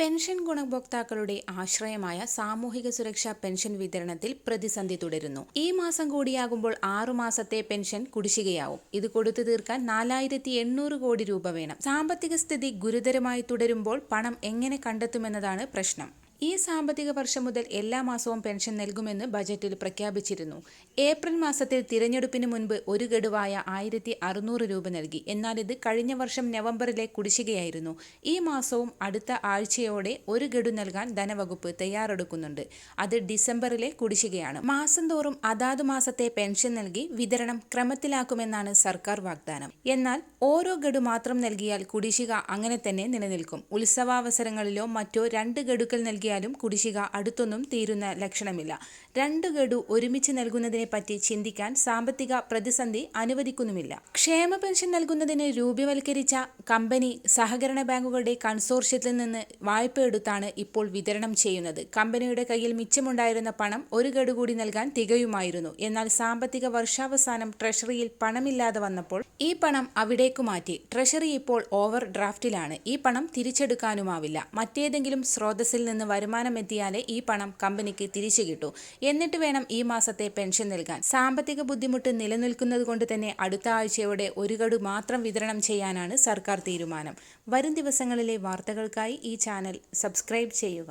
Pension ഗുണഭോക്താക്കളുടെ ആശ്രയമായ സാമൂഹിക സുരക്ഷാ പെൻഷൻ വിതരണത്തിൽ പ്രതിസന്ധി തുടരുന്നു. ഈ മാസം കൂടിയാകുമ്പോൾ ആറുമാസത്തെ പെൻഷൻ കുടിശ്ശികയാവും. ഇത് കൊടുത്തു തീർക്കാൻ നാലായിരത്തി എണ്ണൂറ് കോടി രൂപ വേണം. സാമ്പത്തിക സ്ഥിതി ഗുരുതരമായി തുടരുമ്പോൾ പണം എങ്ങനെ കണ്ടെത്തുമെന്നതാണ് പ്രശ്നം. ഈ സാമ്പത്തിക വർഷം മുതൽ എല്ലാ മാസവും പെൻഷൻ നൽകുമെന്ന് ബജറ്റിൽ പ്രഖ്യാപിച്ചിരുന്നു. ഏപ്രിൽ മാസത്തിൽ തിരഞ്ഞെടുപ്പിന് മുൻപ് ഒരു ഗഡുവായ ആയിരത്തി അറുന്നൂറ് രൂപ നൽകി. എന്നാൽ ഇത് കഴിഞ്ഞ വർഷം നവംബറിലെ കുടിശ്ശികയായിരുന്നു. ഈ മാസവും അടുത്ത ആഴ്ചയോടെ ഒരു ഗഡു നൽകാൻ ധനവകുപ്പ് തയ്യാറെടുക്കുന്നുണ്ട്. അത് ഡിസംബറിലെ കുടിശ്ശികയാണ്. മാസം തോറും അതാതു മാസത്തെ പെൻഷൻ നൽകി വിതരണം ക്രമത്തിലാക്കുമെന്നാണ് സർക്കാർ വാഗ്ദാനം. എന്നാൽ ഓരോ ഗഡു മാത്രം നൽകിയാൽ കുടിശ്ശിക അങ്ങനെ തന്നെ നിലനിൽക്കും. ഉത്സവാവസരങ്ങളിലോ മറ്റോ രണ്ട് ഗഡുക്കൾ നൽകി നൽകിയാലും കുടിശ്ശിക അടുത്തൊന്നും തീരുന്ന ലക്ഷണമില്ല. രണ്ട് ഗഡു ഒരുമിച്ച് നൽകുന്നതിനെ പറ്റി ചിന്തിക്കാൻ സാമ്പത്തിക പ്രതിസന്ധി അനുവദിക്കുന്നുമില്ല. ക്ഷേമ പെൻഷൻ നൽകുന്നതിന് രൂപവൽക്കരിച്ച കമ്പനി സഹകരണ ബാങ്കുകളുടെ കൺസോർഷ്യത്തിൽ നിന്ന് വായ്പ എടുത്താണ് ഇപ്പോൾ വിതരണം ചെയ്യുന്നത്. കമ്പനിയുടെ കയ്യിൽ മിച്ചമുണ്ടായിരുന്ന പണം ഒരു ഗഡു കൂടി നൽകാൻ തികയുമായിരുന്നു. എന്നാൽ സാമ്പത്തിക വർഷാവസാനം ട്രഷറിയിൽ പണമില്ലാതെ വന്നപ്പോൾ ഈ പണം അവിടേക്ക് മാറ്റി. ട്രഷറി ഇപ്പോൾ ഓവർ ഡ്രാഫ്റ്റിലാണ്. ഈ പണം തിരിച്ചെടുക്കാനുമാവില്ല. മറ്റേതെങ്കിലും സ്രോതസ്സിൽ നിന്ന് വരുമാനം എത്തിയാലേ ഈ പണം കമ്പനിക്ക് തിരിച്ചു കിട്ടൂ. എന്നിട്ട് വേണം ഈ മാസത്തെ പെൻഷൻ നൽകാൻ. സാമ്പത്തിക ബുദ്ധിമുട്ട് നിലനിൽക്കുന്നത് കൊണ്ട് തന്നെ അടുത്ത ആഴ്ചയോടെ ഒരു ഗഡു മാത്രം വിതരണം ചെയ്യാനാണ് സർക്കാർ തീരുമാനം. വരും ദിവസങ്ങളിലെ വാർത്തകൾക്കായി ഈ ചാനൽ സബ്സ്ക്രൈബ് ചെയ്യുക.